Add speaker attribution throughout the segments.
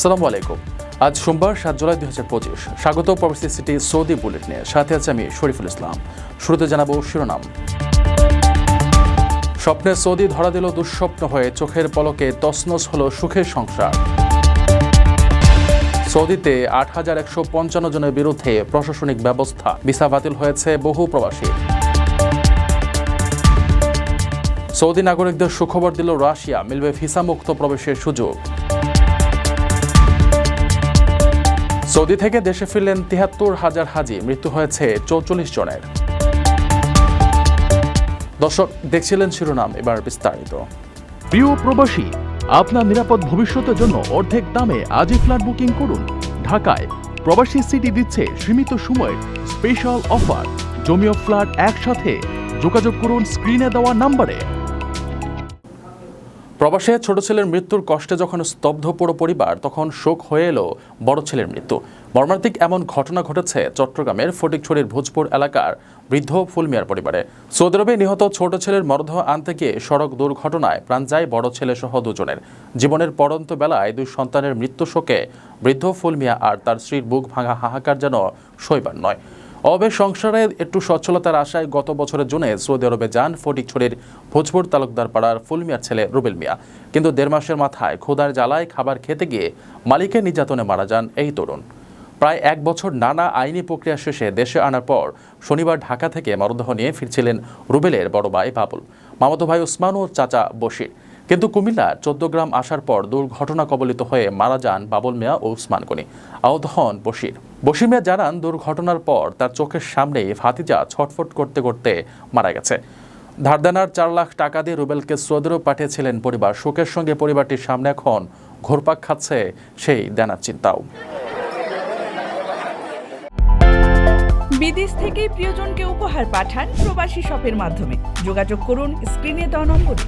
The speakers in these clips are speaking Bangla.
Speaker 1: আসসালামু আলাইকুম। আজ সোমবার, সাত জুলাই দুই হাজার পঁচিশ। স্বাগত প্রবাসী সিটি সৌদি বুলেট নিয়ে। সাথে আছে আমি শরীফুল ইসলাম। শুরুতে জানাব শিরোনাম। স্বপ্নে সৌদি ধরা দিল দুঃস্বপ্ন হয়ে, চোখের পলকে তসনস হলো সুখের সংসার। সৌদিতে আট হাজার একশো পঞ্চান্ন জনের বিরুদ্ধে প্রশাসনিক ব্যবস্থা। ভিসা বাতিল হয়েছে বহু প্রবাসী। সৌদি নাগরিকদের সুখবর দিল রাশিয়া। মিলবে ভিসা মুক্ত প্রবেশের সুযোগ। সৌদি থেকে দেশে ফিরলেন তিহাত্তর হাজার হাজি। মৃত্যু হয়েছে চৌচল্লিশ জনের। দর্শক, দেখছিলেন শিরোনাম, এবার বিস্তারিত।
Speaker 2: প্রিয় প্রবাসী, আপনার নিরাপদ ভবিষ্যতের জন্য অর্ধেক দামে আজই ফ্ল্যাট বুকিং করুন। ঢাকায় প্রবাসী সিটি দিচ্ছে সীমিত সময়ের স্পেশাল অফার জমিও ফ্ল্যাট একসাথে। যোগাযোগ করুন স্ক্রিনে দেওয়া নম্বরে।
Speaker 1: প্রবাসে ছোট ছেলের মৃত্যুর কষ্টে যখন স্তব্ধ পুরো পরিবার, তখন শোক হয়ে এলো বড় ছেলের মৃত্যু। মর্মান্তিক এমন ঘটনা ঘটেছে চট্টগ্রামের ফটিকছড়ির ভোজপুর এলাকার বৃদ্ধ ফুলমিয়ার পরিবারে। সৌদি আরবে নিহত ছোট ছেলের মরদেহ আনতে গিয়ে সড়ক দুর্ঘটনায় প্রাণ যায় বড় ছেলে সহ দুজনের। জীবনের পরন্ত বেলায় দুই সন্তানের মৃত্যু শোকে বৃদ্ধ ফুলমিয়া আর তার স্ত্রীর বুক ভাঙা হাহাকার যেন শৈবার নয়। অবে সংসারে একটু সচ্ছলতার আশায় গত বছরের জুনে সৌদি আরবে যান ফটিকছড়ির ভোজপুর তালুকদার পাড়ার ফুলমিয়ার ছেলে রুবেল মিয়া। কিন্তু দেড় মাসের মাথায় ক্ষুধার জ্বালায় খাবার খেতে গিয়ে মালিকের নির্যাতনে মারা যান এই তরুণ। প্রায় এক বছর নানা আইনি প্রক্রিয়া শেষে দেশে আনার পর শনিবার ঢাকা থেকে মরদেহ নিয়ে ফিরছিলেন রুবেলের বড় ভাই বাবুল। মামাতো ভাই ওসমান ও চাচা বশির। কিন্তু কুমিল্লার চোদ্দ গ্রাম আসার পর দুর্ঘটনা কবলিত হয়ে মারা যান বাবুল মিয়া ও উসমান গনি। আহত হন বশির। বশির মিয়া জানান, দুর্ঘটনার পর তার চোখের সামনেই ভাতিজা ছটফট করতে করতে মারা গেছে। ধারদানার চার লাখ টাকা দিয়ে রুবেলকে সৌদিরও পাঠিয়েছিলেন পরিবার। শোকের সঙ্গে পরিবারটির সামনে এখন ঘোরপাক খাচ্ছে সেই দেনার চিন্তাও।
Speaker 3: বিদেশ থেকে প্রিয়জনকে উপহার পাঠান প্রবাসী শপের মাধ্যমে। যোগাযোগ করুন, স্ক্রিনে দেওয়া নম্বরে।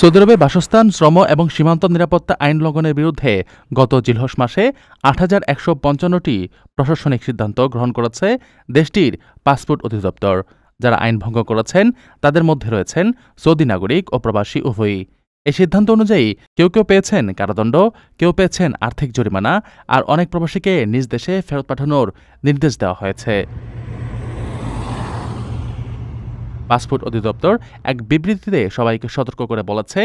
Speaker 2: সৌদি আরবে বাসস্থান, শ্রম এবং সীমান্ত নিরাপত্তা আইন লঙ্ঘনের বিরুদ্ধে গত জিলহস মাসে আট হাজার একশো পঞ্চান্নটি প্রশাসনিক সিদ্ধান্ত গ্রহণ করেছে দেশটির পাসপোর্ট অধিদপ্তর। যারা আইন ভঙ্গ করেছেন, তাদের মধ্যে রয়েছেন সৌদি নাগরিক ও প্রবাসী উভয়ই। এই সিদ্ধান্ত অনুযায়ী কেউ কেউ পেয়েছেন কারাদণ্ড, কেউ পেয়েছেন আর্থিক জরিমানা, আর অনেক প্রবাসীকে নিজ দেশে ফেরত পাঠানোর নির্দেশ দেওয়া হয়েছে। পাসপোর্ট অধিদপ্তর এক বিবৃতিতে সবাইকে সতর্ক করে বলেছে,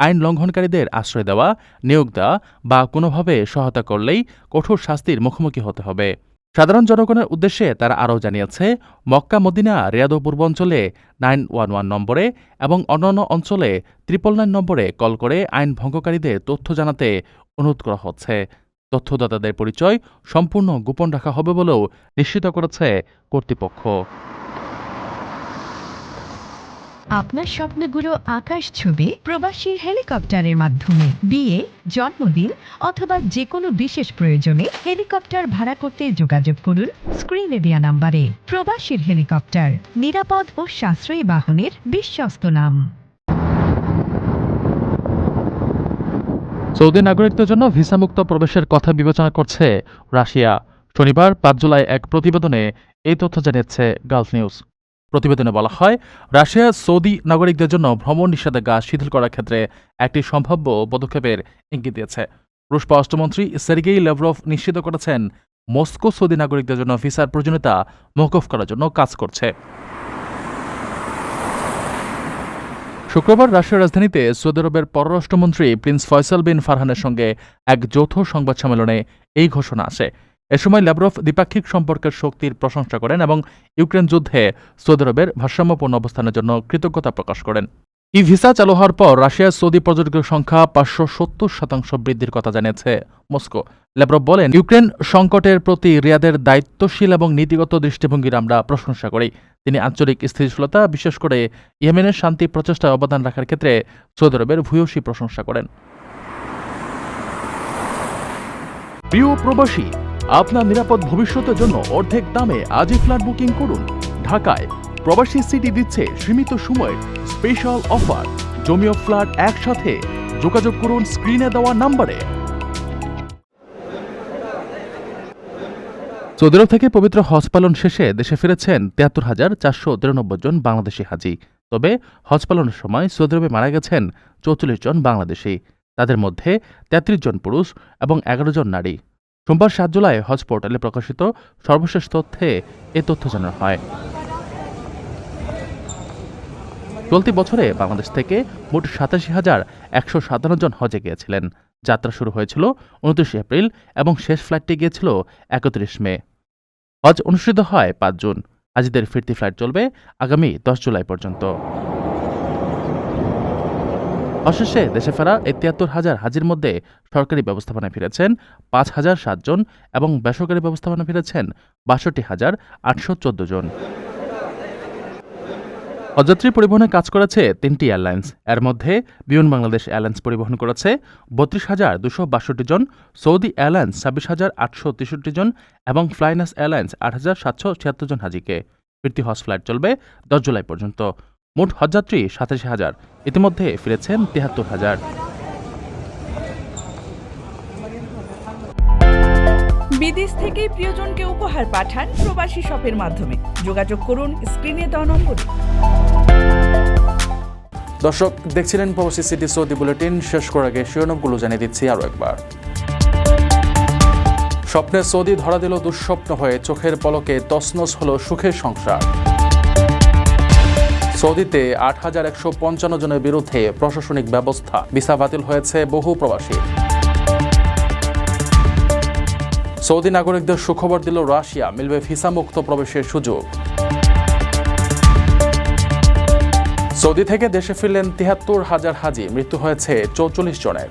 Speaker 2: আইন লঙ্ঘনকারীদের আশ্রয় দেওয়া, নিয়োগ দেওয়া বা কোনোভাবে সহায়তা করলেই কঠোর শাস্তির মুখোমুখি হতে হবে। সাধারণ জনগণের উদ্দেশ্যে তারা আরও জানিয়েছে, মক্কা, মদিনা, রিয়াদ পূর্বাঞ্চলে নাইন ওয়ান ওয়ান নম্বরে এবং অন্যান্য অঞ্চলে ত্রিপল নাইন নম্বরে কল করে আইন ভঙ্গকারীদের তথ্য জানাতে অনুরোধ করা হচ্ছে। তথ্যদাতাদের পরিচয় সম্পূর্ণ গোপন রাখা হবে বলেও নিশ্চিত করেছে কর্তৃপক্ষ।
Speaker 4: আপনার স্বপ্নগুলো আকাশ ছবি প্রবাসী হেলিকপ্টারের মাধ্যমে। বিয়ে, জন্মদিন অথবা যে কোনো বিশেষ প্রয়োজনে হেলিকপ্টার ভাড়া করতে যোগাযোগ করুন স্ক্রিনে দেওয়া নাম্বারে। প্রবাসীর হেলিকপ্টার, নিরাপদ ও সাশ্রয়ী বাহনের বিশ্বস্ত নাম।
Speaker 2: সৌদি নাগরিকদের জন্য ভিসামুক্ত প্রবেশের কথা বিবেচনা করছে রাশিয়া। শনিবার, পাঁচ জুলাই এক প্রতিবেদনে এই তথ্য জানিয়েছে গালফ নিউজ। প্রতিবেদনে বলা হয়, রাশিয়া সৌদি নাগরিকদের জন্য ভ্রমণ নিষেধাজ্ঞা শিথিল করার ক্ষেত্রে একটি সম্ভাব্য পদক্ষেপের ইঙ্গিত দিয়েছে। রুশ পররাষ্ট্রমন্ত্রী সের্গেই লেভরভ নিশ্চিত করেছেন, মস্কো সৌদি নাগরিকদের জন্য ভিসার প্রয়োজনীয়তা মৌকুফ করার জন্য কাজ করছে। শুক্রবার রাশিয়ার রাজধানীতে সৌদি আরবের পররাষ্ট্রমন্ত্রী প্রিন্স ফয়সাল বিন ফারহানের সঙ্গে এক যৌথ সংবাদ সম্মেলনে এই ঘোষণা আসে। এ সময় ল্যাব্রভ দ্বিপাক্ষিক সম্পর্কের শক্তির প্রশংসা করেন এবং ইউক্রেন যুদ্ধে সৌদি আরবের ভারসাম্যপূর্ণ অবস্থানের জন্য কৃতজ্ঞতা প্রকাশ করেন। ই ভিসা চালু হওয়ার পর রাশিয়ার সৌদি পর্যটকের সংখ্যা পাঁচশো সত্তর শতাংশ বৃদ্ধির কথা জানিয়েছে মস্কো। ল্যাব্রভ বলেন, ইউক্রেন সংকটের প্রতি রিয়াদের দায়িত্বশীল এবং নীতিগত দৃষ্টিভঙ্গির আমরা প্রশংসা করি। তিনি আঞ্চলিক স্থিতিশীলতা, বিশেষ করে ইয়েমেনের শান্তি প্রচেষ্টায় অবদান রাখার ক্ষেত্রে সৌদি আরবের ভূয়সী প্রশংসা করেন। প্রিয় প্রবাসী আপনার নিরাপদ ভবিষ্যতের জন্য অর্ধেক দামে আজই ফ্ল্যাট বুকিং করুন। ঢাকায় প্রবাসী সিটি দিচ্ছে সীমিত সময়ের স্পেশাল অফার। জমিও ফ্ল্যাট একসাথে। যোগাযোগ করুন স্ক্রিনে দেওয়া নম্বরে। সৌদি আরব থেকে পবিত্র হজ পালন শেষে দেশে ফিরেছেন তিয়াত্তর হাজার চারশো তিরানব্বই জন বাংলাদেশি হাজি। তবে হজ পালনের সময় সৌদি আরবে মারা গেছেন চৌচল্লিশ জন বাংলাদেশি। তাদের মধ্যে তেত্রিশ জন পুরুষ এবং এগারো জন নারী। সোমবার সাত জুলাই হজ পোর্টালে প্রকাশিত সর্বশেষ তথ্যে এ তথ্য জানানো হয়। চলতি বছরে বাংলাদেশ থেকে মোট সাতাশি হাজার একশো সাতান্ন জন হজে গিয়েছিলেন। যাত্রা শুরু হয়েছিল উনত্রিশ এপ্রিল এবং শেষ ফ্লাইটটি গিয়েছিল একত্রিশ মে। হজ অনুষ্ঠিত হয় পাঁচ জুন। হাজিদের ফিরতি ফ্লাইট চলবে আগামী দশ জুলাই পর্যন্ত। অশেষে দেশে ফেরা এই তিয়াত্তর হাজার হাজির মধ্যে সরকারি ব্যবস্থাপনায় ফিরেছেন পাঁচ হাজার সাতজন এবং বেসরকারি ব্যবস্থাপনায় ফিরেছেন বাষট্টি হাজার আটশো চোদ্দ জন। অযাত্রী পরিবহনে কাজ করেছে তিনটি এয়ারলাইন্স। এর মধ্যে বিমান বাংলাদেশ এয়ারলাইন্স পরিবহন করেছে বত্রিশ হাজার দুশো বাষট্টি জন, সৌদি এয়ারলাইন্স ছাব্বিশ হাজার আটশো তেষট্টি জন এবং ফ্লাইনাস এয়ারলাইন্স আট হাজার সাতশো ছিয়াত্তর জন হাজিকে। ফিরতি হজ ফ্লাইট চলবে দশ জুলাই পর্যন্ত। মোট হজযাত্রী সাতাশি হাজার। ইতিমধ্যে ফিরেছেন তিয়াত্তর হাজার।
Speaker 3: বিদেশ থেকে প্রিয়জনকে উপহার পাঠান প্রবাসী শপের মাধ্যমে। যোগাযোগ করুন স্ক্রিনে দেওয়া নম্বরে।
Speaker 1: দর্শক দেখছিলেন প্রবাসী সিটি সৌদি বুলেটিন। শেষ করার আগে শিরোনামগুলো জানিয়ে দিচ্ছি আরও একবার। স্বপ্নে সৌদি ধরা দিল দুঃস্বপ্ন হয়ে চোখের পলকে তসনস হলো সুখের সংসার। সৌদিতে আট হাজার একশো পঞ্চান্ন জনের বিরুদ্ধে প্রশাসনিক ব্যবস্থা। ভিসা বাতিল হয়েছে বহু প্রবাসী। সৌদি নাগরিকদের সুখবর দিল রাশিয়া, মিলবে ভিসা মুক্ত প্রবেশের সুযোগ। সৌদি থেকে দেশে ফিরলেন তিহাত্তর হাজার হাজি, মৃত্যু হয়েছে চৌচল্লিশ জনের।